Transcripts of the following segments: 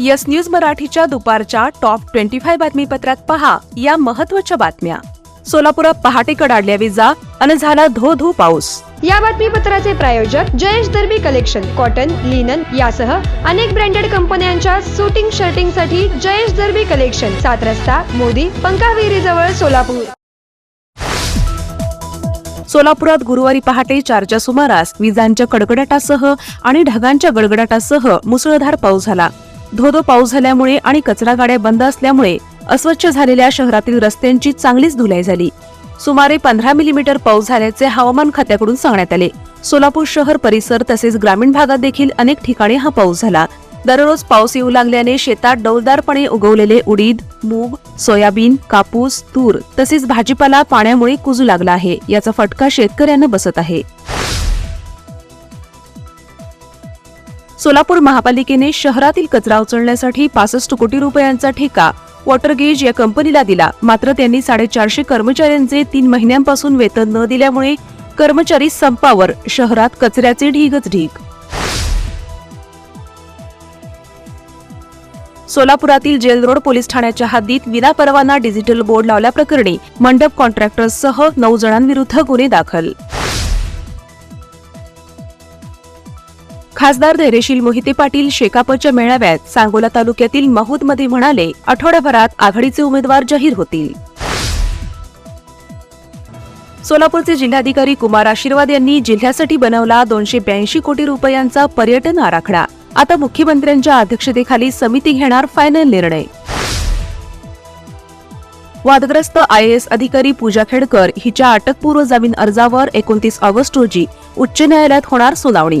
Yes news मराठीच्या दुपारच्या top twenty five बातमीपत्रात पहा या महत्त्वाच्या बातम्या. सोलापुरात पहाटे कडाडल्या विजा आणि झाला धो धो पाऊस. या बातमीपत्राचे प्रायोजक Jayesh Darbi collection cotton linen यासह अनेक ब्रँडेड कंपन्यांच्या सुटिंग शर्टिंगसाठी जयेश दर्बी कलेक्शन सात रस्ता मोदी पंकाविहिरी जवळ सोलापूर. सोलापुरात गुरुवारी पहाटे चारच्या सुमारास विजांच्या कडकडाटासह आणि ढगांच्या गडगडाटासह मुसळधार पाऊस झाला. धोधो पाऊस झाल्यामुळे आणि कचरा गाड्या बंद असल्यामुळे अस्वच्छ झालेल्या शहरातील रस्त्यांची चांगलीच धुलाई झाली. सुमारे पंधरा मिलीमीटर पाऊस झाल्याचे हवामान खात्याकडून सांगण्यात आले. सोलापूर शहर परिसर तसेच ग्रामीण भागात देखील अनेक ठिकाणी हा पाऊस झाला. दररोज पाऊस येऊ लागल्याने शेतात डौलदारपणे उगवलेले उडीद मूग सोयाबीन कापूस तूर तसेच भाजीपाला पाण्यामुळे कुजू लागला आहे याचा फटका शेतकऱ्यांना बसत आहे. सोलापूर महापालिकेने शहरातील कचरा उचलण्यासाठी पासष्ट कोटी रुपयांचा ठेका वॉटरगेज या कंपनीला दिला. मात्र त्यांनी साडेचारशे कर्मचाऱ्यांचे तीन महिन्यांपासून वेतन न दिल्यामुळे कर्मचारी संपावर शहरात कचऱ्याचे ढीगच ढीग. सोलापुरातील जेल रोड पोलीस ठाण्याच्या हद्दीत विनापरवाना डिजिटल बोर्ड लावल्याप्रकरणी मंडप कॉन्ट्रॅक्टर्ससह नऊ जणांविरुद्ध गुन्हे दाखल. खासदार धैर्यशील मोहिते पाटील शेकापच्या मेळाव्यात सांगोला तालुक्यातील महूदमध्ये म्हणाले आठवड्याभरात आघाडीचे उमेदवार जाहीर होतील. सोलापूरचे जिल्हाधिकारी कुमार आशीर्वाद यांनी जिल्ह्यासाठी बनवला दोनशे ब्याऐंशी कोटी रुपयांचा पर्यटन आराखडा. आता मुख्यमंत्र्यांच्या अध्यक्षतेखाली समिती घेणार फायनल निर्णय. वादग्रस्त आय एस अधिकारी पूजा खेडकर हिच्या अटकपूर्व जामीन अर्जावर एकोणतीस ऑगस्ट रोजी उच्च न्यायालयात होणार सुनावणी.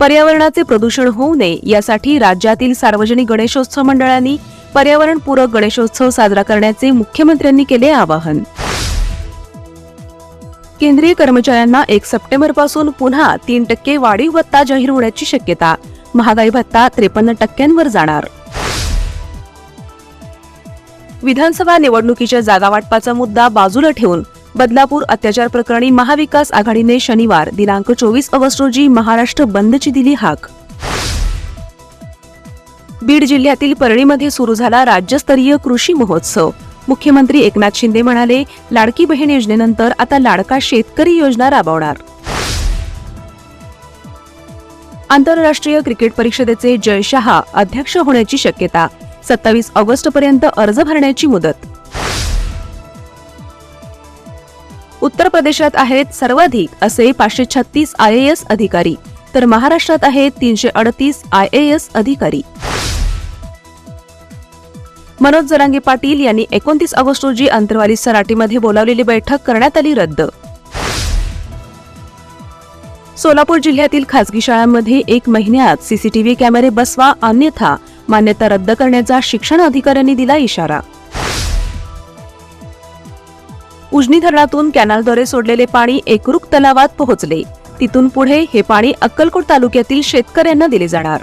पर्यावरणाचे प्रदूषण होऊ नये यासाठी राज्यातील सार्वजनिक गणेशोत्सव मंडळांनी पर्यावरणपूरक गणेशोत्सव साजरा करण्याचे मुख्यमंत्र्यांनी केले आवाहन. केंद्रीय कर्मचाऱ्यांना एक सप्टेंबरपासून पुन्हा तीन टक्के वाढीव भत्ता जाहीर होण्याची शक्यता. महागाई भत्ता त्रेपन्न टक्क्यांवर जाणार. विधानसभा निवडणुकीच्या जागा वाटपाचा मुद्दा बाजूला ठेवून बदलापूर अत्याचार प्रकरणी महाविकास आघाडीने शनिवार दिनांक चोवीस ऑगस्ट रोजी महाराष्ट्र बंदची दिली हाक. बीड जिल्ह्यातील परळीमध्ये सुरू झाला राज्यस्तरीय कृषी महोत्सव. मुख्यमंत्री एकनाथ शिंदे म्हणाले लाडकी बहीण योजनेनंतर आता लाडका शेतकरी योजना राबवणार. आंतरराष्ट्रीय क्रिकेट परिषदेचे जय शहा अध्यक्ष होण्याची शक्यता. सत्तावीस ऑगस्ट पर्यंत अर्ज भरण्याची मुदत. उत्तर प्रदेशात आहेत सर्वाधिक असे पाचशे छत्तीस आय एस अधिकारी तर महाराष्ट्रात आहेत तीनशे अडतीस आय एस अधिकारी. मनोज जरांगे पाटील यांनी एकोणतीस ऑगस्ट रोजी अंतरवाली सराटीमध्ये बोलावलेली बैठक करण्यात आली रद्द. सोलापूर जिल्ह्यातील खासगी शाळांमध्ये एक महिन्यात सीसीटीव्ही कॅमेरे बसवा अन्यथा मान्यता रद्द करण्याचा शिक्षण अधिकाऱ्यांनी दिला इशारा. उजनी धरणातून कॅनलद्वारे सोडलेले पाणी एकरूप तलावात पोहोचले. तिथून पुढे हे पाणी अक्कलकोट तालुक्यातील शेतकऱ्यांना दिले जाणार.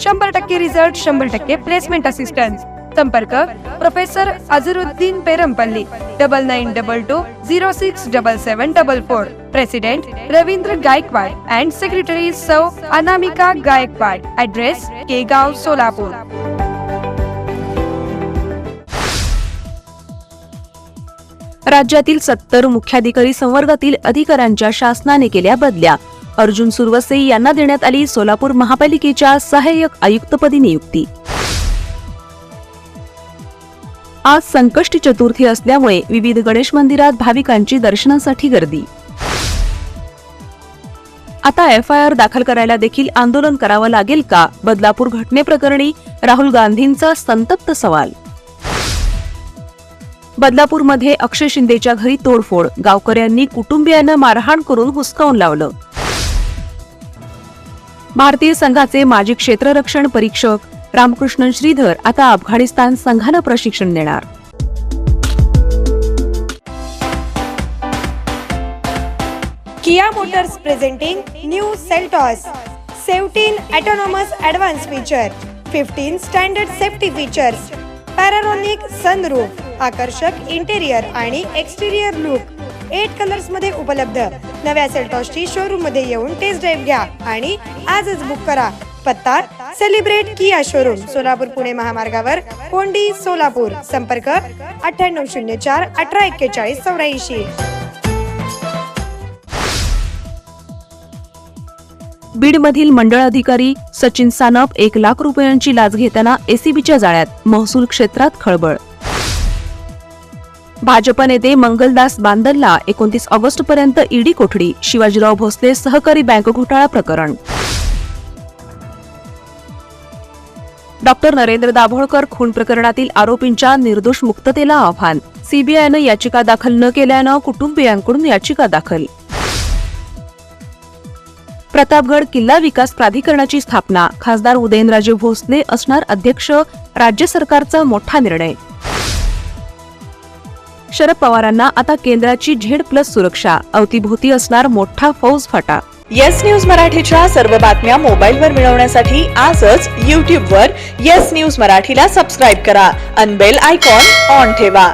शंभर टक्के रिझल्ट शंभर टक्के प्लेसमेंट असिस्टन्स संपर्क professor Azharuddin Perampalli double nine double two zero six double seven double four president Ravindra Gaikwad and secretary सौ अनामिका गायकवाड. ऍड्रेस केगाव सोलापूर. राज्यातील सत्तर मुख्याधिकारी संवर्गातील अधिकाऱ्यांच्या शासनाने केल्या बदल्या. अर्जुन सुरवसे यांना देण्यात आली सोलापूर महापालिकेच्या सहाय्यक आयुक्तपदी नियुक्ती. आज संकष्टी चतुर्थी असल्यामुळे विविध गणेश मंदिरात भाविकांची दर्शनासाठी गर्दी. आता एफ आय आर दाखल करायला देखील आंदोलन करावं लागेल का? बदलापूर घटनेप्रकरणी राहुल गांधींचा संतप्त सवाल. बदलापूरमध्ये अक्षय शिंदेच्या घरी तोडफोड गावकऱ्यांनी कुटुंबियांना मारहाण करून हुसकावून लावलं. भारतीय संघाचे माजी क्षेत्ररक्षण परीक्षक रामकृष्णन श्रीधर आता अफगाणिस्तान संघानं प्रशिक्षण देणार Kia Motors presenting new Seltos. 17 autonomous advanced feature, 15 standard safety features, panoramic sunroof आकर्षक इंटेरियर आणि एक्सटेरियर लुक एट कलर्समध्ये उपलब्ध. नव्या सेल्टॉसची शोरूममध्ये येऊन टेस्ट ड्राईव्ह घ्या आणि आजच बुक करा. पत्ता celebrate Kia showroom Solapur Pune महामार्गावर कोंडी सोलापूर. संपर्क अठ्ठ्याण्णव शून्य चार अठरा एक्केचाळीस चौऱ्याऐंशी. बीडमधील मंडळ अधिकारी सचिन सानप एक लाख रुपयांची लाच घेताना एसीबीच्या जाळ्यात महसूल क्षेत्रात खळबळ भाजप नेते मंगलदास बांदलला एकोणतीस ऑगस्ट पर्यंत ईडी कोठडी शिवाजीराव भोसले सहकारी बँक घोटाळा प्रकरण. डॉक्टर नरेंद्र दाभोळकर खून प्रकरणातील आरोपींच्या निर्दोष मुक्ततेला आव्हान. सीबीआयनं याचिका दाखल न केल्यानं कुटुंबियांकडून याचिका दाखल. प्रतापगड किल्ला विकास प्राधिकरणाची स्थापना. खासदार उदयनराजे भोसले असणार अध्यक्ष राज्य सरकारचा मोठा निर्णय. शरद पवारांना आता केंद्राची झेड प्लस सुरक्षा. अवतीभोवती असणार मोठा फौज फाटा. येस न्यूज मराठीच्या सर्व बातम्या मोबाईलवर मिळवण्यासाठी आजच यूट्यूबवर येस न्यूज मराठीला सबस्क्राईब करा. अनबेल आयकॉन ऑन ठेवा.